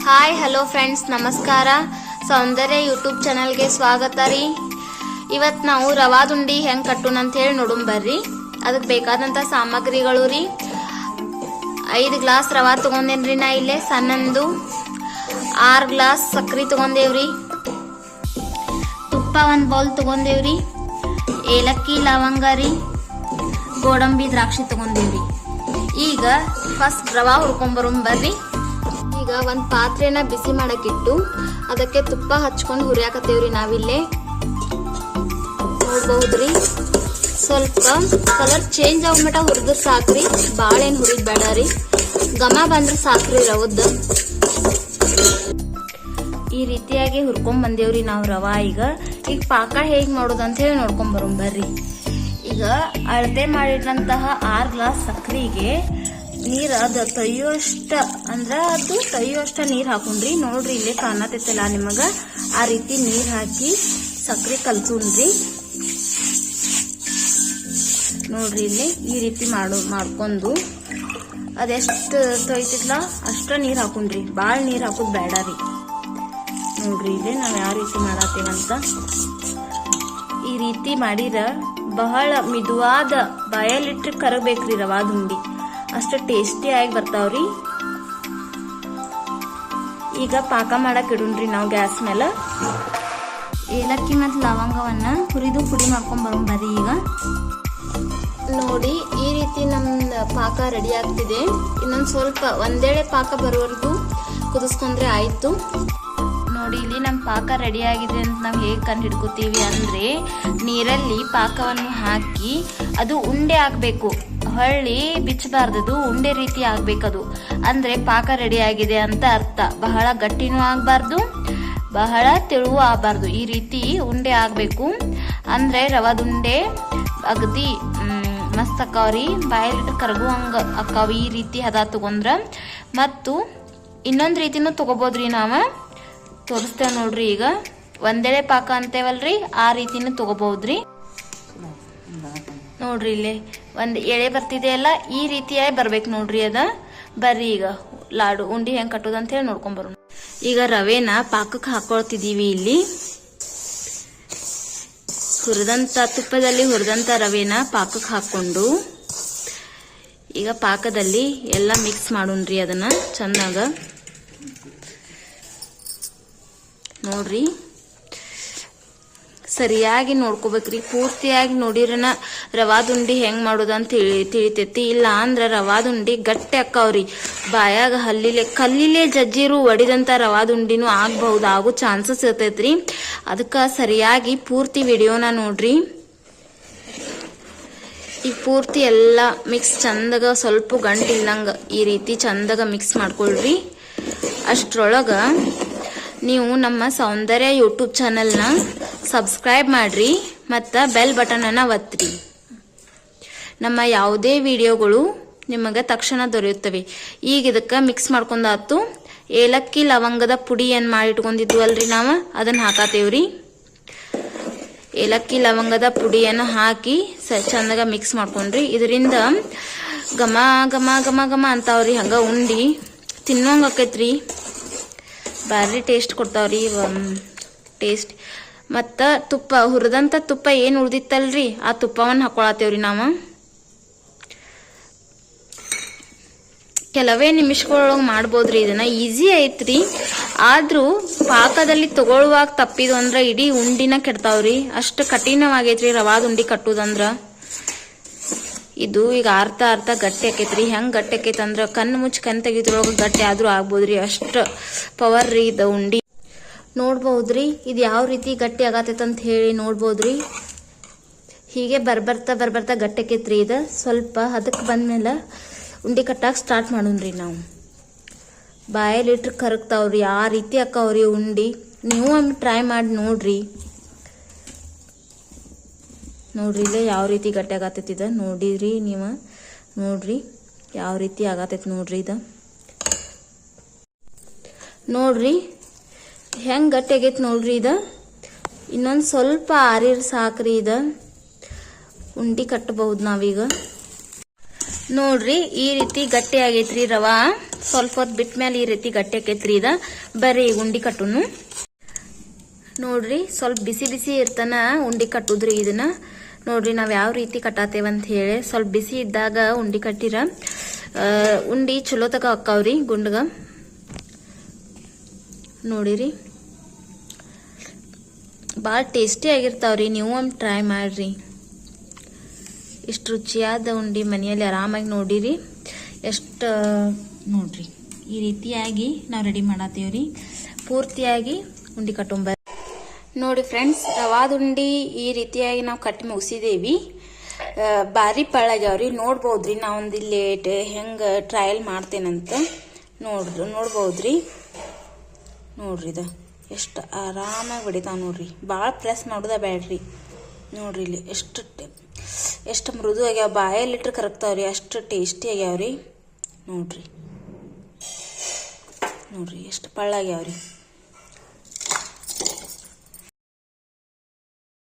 Hi hello friends ನಮಸ್ಕಾರ ಸೌಂದರ್ಯ YouTube ಚಾನಲ್ಗೆ ಸ್ವಾಗತ ರೀ ಇವತ್ತು ನಾವು ರವಾದುಂಡಿ ಹೆಂಗೆ ಕಟ್ಟೋಣ ಅಂತ ಹೇಳಿ ನೋಡೋಣ ಬರ್ರಿ ಅದಕ್ಕೆ ಬೇಕಾದಂಥ ಸಾಮಗ್ರಿಗಳು ರೀ ಐದು ಗ್ಲಾಸ್ ರವಾ ತೊಗೊಂಡೇನ್ರಿ ನಾ ಇಲ್ಲೇ ಸಣ್ಣಂದು ಆರು ಗ್ಲಾಸ್ ಸಕ್ರೆ ತೊಗೊಂಡೇವ್ರಿ ತುಪ್ಪ ಒಂದು ಬೌಲ್ ತೊಗೊಂಡೇವ್ರಿ ಏಲಕ್ಕಿ ಲವಂಗ ರೀ ಗೋಡಂಬಿ ದ್ರಾಕ್ಷಿ ತಗೊಂಡೇವ್ರಿ ಈಗ ಫಸ್ಟ್ ರವಾ ಹುರ್ಕೊಂಬರೋನ್ ಬರ್ರಿ ಈಗ ಒಂದು ಪಾತ್ರೆನ ಬಿಸಿ ಮಾಡೋಕ್ಕಿಟ್ಟು ಅದಕ್ಕೆ ತುಪ್ಪ ಹಚ್ಕೊಂಡು ಹುರಿಯಾಕತ್ತೀವ್ರಿ ನಾವಿಲ್ಲೇ. ನೋಡ್ಬಹುದ್ರಿ? ಸ್ವಲ್ಪ ಕಲರ್ ಚೇಂಜ್ ಮಟ ಹುರಿದ್ರೆ ಸಾಕ್ರಿ. ಭಾಳ ಏನು ಹುರಿದ್ ಬೇಡ ರೀ. ಘಮ ಬಂದ್ರೆ ಸಾಕ್ರಿ ರವದ್ದು. ಈ ರೀತಿಯಾಗಿ ಹುರ್ಕೊಂಡ್ ಬಂದೇವ್ರಿ ನಾವು ರವಾ ಈಗ. ಈಗ ಪಾಕ ಹೇಗೆ ಮಾಡೋದು ಅಂತ ಹೇಳಿ ನೋಡ್ಕೊಂಡ್ ಬರ್ರಿ. ಈಗ ಅಳತೆ ಮಾಡಿದಂತಹ ಆರು ಗ್ಲಾಸ್ ಸಕ್ರಿಗೆ ನೀರ್ ಅದು ತೊಯ್ಯೋಷ್ಟ ಅಂದ್ರೆ ಅದು ತೊಯ್ಯೋಷ್ಟ ನೀರು ಹಾಕೊಂಡ್ರಿ. ನೋಡ್ರಿ ಇಲ್ಲೇ ಕಾಣತೈತಲ್ಲ ನಿಮಗ. ಆ ರೀತಿ ನೀರ್ ಹಾಕಿ ಸಕ್ರೆ ಕಲ್ಸೂನ್ರಿ ನೋಡ್ರಿ ಇಲ್ಲಿ ಈ ರೀತಿ ಮಾಡು, ಮಾಡ್ಕೊಂಡು. ಅದೆಷ್ಟು ತೊಯ್ತಿಲ್ಲ ಅಷ್ಟ ನೀರ್ ಹಾಕೊಂಡ್ರಿ. ಬಾಳ್ ನೀರ್ ಹಾಕೋದ್ ಬೇಡ ರೀ. ನೋಡ್ರಿ ಇಲ್ಲಿ ನಾವ್ ಯಾವ ರೀತಿ ಮಾಡತ್ತೇವಂತ ಈ ರೀತಿ ಮಾಡಿರ ಬಹಳ ಮಿದುವಾದ ಬಾಯಲ್ಲಿಟ್ರೆ ಕರಬೇಕ್ರಿ ರವಾ ದುಂಡಿ ಅಷ್ಟು ಟೇಸ್ಟಿ ಆಗಿ ಬರ್ತಾವ್ರಿ. ಈಗ ಪಾಕ ಮಾಡಕ್ ಇಡೋಣ್ರಿ ನಾವು ಗ್ಯಾಸ್ ಮೇಲೆ ಏಲಕ್ಕಿ ಮತ್ತು ಲವಂಗವನ್ನ ಹುರಿದು ಪುಡಿ ಮಾಡ್ಕೊಂಡು ಬರೋಣ ಬರ್ರಿ ಈಗ. ನೋಡಿ ಈ ರೀತಿ ನಮ್ಮ ಪಾಕ ರೆಡಿ ಆಗ್ತಿದೆ. ಇನ್ನೊಂದು ಸ್ವಲ್ಪ ಒಂದೇಳೆ ಪಾಕ ಬರೋವರೆಗೂ ಕುದಿಸ್ಕೊಂಡ್ರೆ ಆಯ್ತು. ನೋಡಿ, ಇಲ್ಲಿ ನಮ್ಮ ಪಾಕ ರೆಡಿ ಆಗಿದೆ ಅಂತ ನಾವು ಹೇಗೆ ಕಂಡು ಹಿಡ್ಕೋತೀವಿ ಅಂದರೆ, ನೀರಲ್ಲಿ ಪಾಕವನ್ನು ಹಾಕಿ ಅದು ಉಂಡೆ ಆಗಬೇಕು. ಹೊಳ್ಳಿ ಬಿಚ್ಚಬಾರ್ದದು, ಉಂಡೆ ರೀತಿ ಆಗಬೇಕದು. ಅಂದರೆ ಪಾಕ ರೆಡಿ ಆಗಿದೆ ಅಂತ ಅರ್ಥ. ಬಹಳ ಗಟ್ಟಿನೂ ಆಗಬಾರ್ದು, ಬಹಳ ತೆಳುವು ಆಗಬಾರ್ದು. ಈ ರೀತಿ ಉಂಡೆ ಆಗಬೇಕು. ಅಂದರೆ ರವಾದುಂಡೆ ಅಗದಿ ಮಸ್ತ್ ಅಕ್ಕಾವ್ರಿ. ಬಾಯಲ್ಲಿಟ್ಟು ಕರಗುವಂಗ ಅಕ್ಕಾವ ಈ ರೀತಿ ಹದ ತಗೊಂಡ್ರ. ಮತ್ತು ಇನ್ನೊಂದು ರೀತಿನೂ ತಗೋಬೋದ್ರಿ ನಾವ. ತೋರಿಸ್ತೇವೆ ನೋಡ್ರಿ ಈಗ. ಒಂದೆಡೆ ಪಾಕ ಅಂತೇವಲ್ರಿ? ಆ ರೀತಿನೂ ತಗೋಬಹುದ್ರಿ. ನೋಡ್ರಿ ಇಲ್ಲಿ. ಒಂದ್ ಎಳೆ ಬರ್ತಿದೆ ಅಲ್ಲ, ಈ ರೀತಿಯಾಗಿ ಬರ್ಬೇಕು ನೋಡ್ರಿ ಅದ. ಬರ್ರಿ ಈಗ. ಲಾಡು, ಉಂಡಿ ಹೆಂಗ್ ಕಟ್ಟೋದು ಅಂತ ಹೇಳಿ ನೋಡ್ಕೊಂಡ್ ಬರೋಣ. ಈಗ ರವೆನ ಪಾಕಕ್ಕೆ ಹಾಕೊಳ್ತಿದೀವಿ ಇಲ್ಲಿ. ಹುರಿದಂತ ತುಪ್ಪದಲ್ಲಿ ಹುರಿದಂತ ರವೆನ ಪಾಕಕ್ಕೆ ಹಾಕೊಂಡು ಈಗ ಪಾಕದಲ್ಲಿ ಎಲ್ಲ ಮಿಕ್ಸ್ ಮಾಡೋಣ್ರಿ ಅದನ್ನ, ಚೆನ್ನಾಗ. ನೋಡ್ರಿ. ಸರಿಯಾಗಿ ನೋಡ್ಕೋಬೇಕ್ರಿ. ಪೂರ್ತಿಯಾಗಿ ನೋಡಿರನ ರವಾದುಂಡಿ ಹೆಂಗ್ ಮಾಡೋದು ಅಂತ ತಿಳಿ, ತಿಳಿತೈತಿ. ಇಲ್ಲ ಅಂದ್ರ ರವಾದುಂಡಿ ಗಟ್ಟಿ ಅಕ್ಕಾವ್ರಿ. ಬಾಯಾಗ ಹಲ್ಲಿಲೆ, ಕಲ್ಲಿಲೆ ಜಜ್ಜಿರು ಒಡಿದಂತ ರವಾದುಂಡಿನೂ ಆಗ್ಬಹುದು. ಆಗೋ ಚಾನ್ಸಸ್ ಇರ್ತೈತ್ರಿ. ಅದಕ್ಕ ಸರಿಯಾಗಿ ಪೂರ್ತಿ ವಿಡಿಯೋನ ನೋಡ್ರಿ. ಈಗ ಪೂರ್ತಿ ಎಲ್ಲ ಮಿಕ್ಸ್ ಚಂದಗ ಸ್ವಲ್ಪ ಗಂಟು ಇಲ್ಲಂಗೆ ಈ ರೀತಿ ಚಂದಗ ಮಿಕ್ಸ್ ಮಾಡ್ಕೊಳ್ರಿ. ಅಷ್ಟ್ರೊಳಗ ನೀವು ನಮ್ಮ ಸೌಂದರ್ಯ ಯೂಟ್ಯೂಬ್ ಚಾನಲ್ನ ಸಬ್ಸ್ಕ್ರೈಬ್ ಮಾಡ್ರಿ ಮತ್ತು ಬೆಲ್ ಬಟನನ್ನು ಒತ್ತಿರಿ ನಮ್ಮ ಯಾವುದೇ ವಿಡಿಯೋಗಳು ನಿಮಗೆ ತಕ್ಷಣ ದೊರೆಯುತ್ತವೆ. ಈಗ ಇದಕ್ಕೆ ಮಿಕ್ಸ್ ಮಾಡ್ಕೊಂಡಾತು ಏಲಕ್ಕಿ ಲವಂಗದ ಪುಡಿ ಏನು ಮಾಡಿಟ್ಕೊಂಡಿದ್ವಲ್ರಿ ನಾವು? ಅದನ್ನು ಹಾಕಾತೇವ್ರಿ. ಏಲಕ್ಕಿ ಲವಂಗದ ಪುಡಿಯನ್ನು ಹಾಕಿ ಸ ಚಂದಾಗ ಮಿಕ್ಸ್ ಮಾಡ್ಕೊಂಡ್ರಿ. ಇದರಿಂದ ಘಮ ಘಮ ಘಮ ಘಮ ಅಂತಾವ್ರಿ. ಹಂಗ ಉಂಡಿ ತಿನ್ನೋಂಗ್ ಆಕೈತ್ರಿ. ಭಾರಿ ಟೇಸ್ಟ್ ಕೊಡ್ತಾವ್ರಿ ಟೇಸ್ಟ್ ಮತ್ತು ತುಪ್ಪ ಹುರಿದಂಥ ತುಪ್ಪ ಏನು ಉಳ್ದಿತ್ತಲ್ರಿ ಆ ತುಪ್ಪವನ್ನು ಹಾಕೊಳತ್ತೇವ್ರಿ ನಾವು. ಕೆಲವೇ ನಿಮಿಷಗಳೊಳಗೆ ಮಾಡ್ಬೋದ್ರಿ ಇದನ್ನ. ಈಸಿ ಐತ್ರಿ. ಆದರೂ ಪಾಕದಲ್ಲಿ ತಗೊಳ್ಳುವಾಗ ತಪ್ಪಿದು ಅಂದ್ರೆ ಇಡೀ ಉಂಡಿನ ಕೆಡ್ತಾವ್ರಿ. ಅಷ್ಟು ಕಠಿಣವಾಗೈತ್ರಿ ರವಾದ ಉಂಡಿ ಕಟ್ಟುದಂದ್ರ. ಇದು ಈಗ ಅರ್ಥ ಅರ್ಥ ಗಟ್ಟಿ ಆಕೈತ್ರಿ ಹೆಂಗ್ ಗಟ್ಟಿ ಆಕೈತಿ ಅಂದ್ರ ಕಣ್ಣು ಮುಚ್ಚಿ ಕಣ್ ತೆಗಿದ್ರೊಳಗೆ ಗಟ್ಟಿ ಆದ್ರೂ ಆಗ್ಬೋದ್ರಿ. ಅಷ್ಟ ಪವರ್ ರೀ ಇದ ಉಂಡಿ. ನೋಡ್ಬಹುದ್ರಿ ಇದು ಯಾವ ರೀತಿ ಗಟ್ಟಿ ಆಗತೈತೆ ಅಂತ ಹೇಳಿ ನೋಡ್ಬೋದ್ರಿ. ಹೀಗೆ ಬರ್ಬರ್ತಾ ಬರ್ಬರ್ತಾ ಗಟ್ಟಿ ಆಕೈತ್ರಿ ಇದು. ಸ್ವಲ್ಪ ಅದಕ್ಕೆ ಬಂದ್ಮೇಲೆ ಉಂಡಿ ಕಟ್ಟಾಕ ಸ್ಟಾರ್ಟ್ ಮಾಡೋಣ್ರಿ ನಾವು. ಬಾಯಲ್ಲಿ ಇಟ್ರೆ ಕರಗ್ತಾವ್ರಿ. ಆ ರೀತಿ ಅಕ್ಕವ್ರಿ ಉಂಡಿ. ನೀವು ಒಮ್ಮೆ ಟ್ರೈ ಮಾಡಿ ನೋಡ್ರಿ. ನೋಡ್ರಿ, ಇಲ್ಲೇ ಯಾವ ರೀತಿ ಗಟ್ಟಿ ಆಗತ್ತೈತಿ ಇದು? ನೋಡಿರಿ ನೀವು. ನೋಡ್ರಿ, ಯಾವ ರೀತಿ ಆಗತ್ತೈತಿ ನೋಡ್ರಿ ಇದು. ನೋಡ್ರಿ, ಹೆಂಗೆ ಗಟ್ಟಿ ಆಗೈತಿ ನೋಡ್ರಿ ಇದು? ಇನ್ನೊಂದು ಸ್ವಲ್ಪ ಆರಿರ್ ಸಾಕ್ರಿ ಇದು. ಉಂಡಿ ಕಟ್ಟಬಹುದು ನಾವೀಗ. ನೋಡ್ರಿ, ಈ ರೀತಿ ಗಟ್ಟಿ ಆಗೈತ್ರಿ ರವಾ. ಸ್ವಲ್ಪ ಹೊತ್ತು ಬಿಟ್ಟ ಮೇಲೆ ಈ ರೀತಿ ಗಟ್ಟಿ ಆಕೈತ್ರಿ ಇದ. ಬರ್ರಿ ಈಗ ಉಂಡಿ ಕಟ್ಟುನು. ನೋಡ್ರಿ, ಸ್ವಲ್ಪ ಬಿಸಿ ಬಿಸಿ ಇರ್ತಾನ ಉಂಡಿ ಕಟ್ಟುದ್ರಿ ಇದನ್ನ. ನೋಡ್ರಿ, ನಾವು ಯಾವ ರೀತಿ ಕಟ್ಟಾತೇವಂತ ಹೇಳಿ. ಸ್ವಲ್ಪ ಬಿಸಿ ಇದ್ದಾಗ ಉಂಡಿ ಕಟ್ಟಿರ. ಉಂಡಿ ಚಲೋ ತಗ ಅಕ್ಕಾವ್ರಿ ಗುಂಡ್ಗ. ನೋಡಿರಿ. ಭಾಳ ಟೇಸ್ಟಿ ಆಗಿರ್ತಾವ್ರಿ, ನೀವು ಒಮ್ಮೆ ಟ್ರೈ ಮಾಡ್ರಿ. ಇಷ್ಟು ರುಚಿಯಾದ ಉಂಡಿ ಮನೆಯಲ್ಲಿ ಆರಾಮಾಗಿ ನೋಡಿರಿ. ಎಷ್ಟು, ನೋಡ್ರಿ. ಈ ರೀತಿಯಾಗಿ ನಾವು ರೆಡಿ ಮಾಡತ್ತೇವ್ರಿ ಪೂರ್ತಿಯಾಗಿ ಉಂಡಿ ಕಟ್ಟೊಂಬ ನೋಡಿ ಫ್ರೆಂಡ್ಸ್ ರವಾದ ಉಂಡಿ ಈ ರೀತಿಯಾಗಿ ನಾವು ಕಟ್ಟಿ ಮುಗಿಸಿದೇವಿ. ಆ, ಭಾರಿ ಪಳಗ್ಯಾವ್ರಿ ನೋಡ್ಬೋದ್ರಿ ನಾವೊಂದು ಲೇಟ್ ಹೆಂಗೆ ಟ್ರಯಲ್ ಮಾಡ್ತೇನಂತ. ನೋಡ್ರಿ ನೋಡ್ಬೋದ್ರಿ. ನೋಡ್ರಿ ಇದು ಎಷ್ಟು ಆರಾಮಾಗಿ ಹೊಡಿತಾವ ನೋಡ್ರಿ. ಭಾಳ ಪ್ರೆಸ್ ಮಾಡೋದ ಬೇಡ್ರಿ ನೋಡ್ರಿ ಇಲ್ಲಿ ಎಷ್ಟು ಎಷ್ಟು ಮೃದು ಆಗ್ಯಾವ ಬಾಯಲ್ಲಿಟ್ರೆ ಕರಗ್ತಾವ್ರಿ ಅಷ್ಟು ಟೇಸ್ಟಿ ಆಗ್ಯಾವ್ರಿ. ನೋಡ್ರಿ. ನೋಡ್ರಿ ಎಷ್ಟು ಪಳ್ಳಾಗ್ಯಾವ್ರಿ